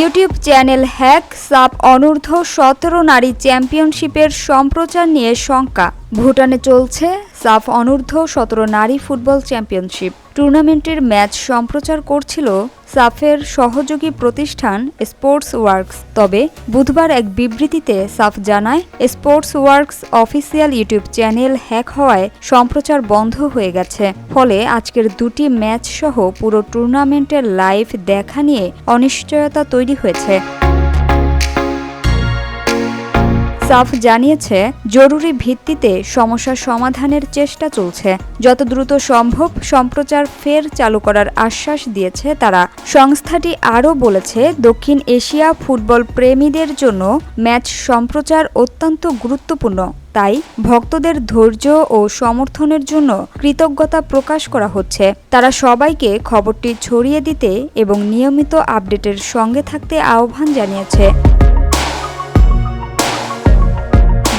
YouTube channel hack সাপ অনূর্ধ্ব সতেরো নারী চ্যাম্পিয়নশিপের সম্প্রচার নিয়ে শঙ্কা। ভুটানে চলছে সাফ অনূর্ধ্ব সতেরো নারী ফুটবল চ্যাম্পিয়নশিপ। টুর্নামেন্টের ম্যাচ সম্প্রচার করছিল সাফের সহযোগী প্রতিষ্ঠান স্পোর্টস ওয়ার্কস তবে বুধবার এক বিবৃতিতে সাফ জানায় sports works official YouTube channel hack হওয়ায় সম্প্রচার বন্ধ হয়ে গেছে। ফলে আজকের দুটি ম্যাচ সহ পুরো টুর্নামেন্টের লাইভ দেখা নিয়ে অনিশ্চয়তা তৈরি হয়েছে। সাফ জানিয়েছে, জরুরি ভিত্তিতে সমস্যা সমাধানের চেষ্টা চলছে। যত দ্রুত সম্ভব সম্প্রচার ফের চালু করার আশ্বাস দিয়েছে তারা। সংস্থাটি আরও বলেছে, দক্ষিণ এশিয়া ফুটবল প্রেমীদের জন্য ম্যাচ সম্প্রচার অত্যন্ত গুরুত্বপূর্ণ। তাই ভক্তদের ধৈর্য ও সমর্থনের জন্য কৃতজ্ঞতা প্রকাশ করা হচ্ছে। তারা সবাইকে খবরটি ছড়িয়ে দিতে এবং নিয়মিত আপডেটের সঙ্গে থাকতে আহ্বান জানিয়েছে।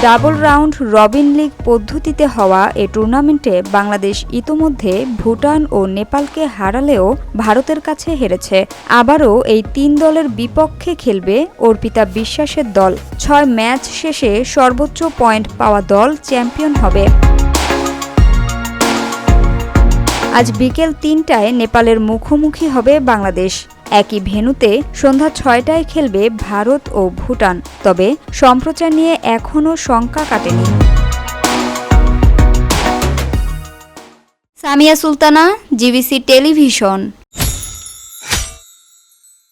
ডাবল রাউন্ড রবিন লিগ পদ্ধতিতে হওয়া এ টুর্নামেন্টে বাংলাদেশ ইতোমধ্যে ভুটান ও নেপালকে হারালেও ভারতের কাছে হেরেছে। আবারও এই তিন দলের বিপক্ষে খেলবে অর্পিতা বিশ্বাসের দল। ছয় ম্যাচ শেষে সর্বোচ্চ পয়েন্ট পাওয়া দল চ্যাম্পিয়ন হবে। আজ বিকেল তিনটায় নেপালের মুখোমুখি হবে বাংলাদেশ। একই ভেনুতে সন্ধ্যা ছয়টায় খেলবে ভারত ও ভুটান, তবে সম্প্রচার নিয়ে এখনও শঙ্কা কাটেনি। Samia Sultana, GBC television.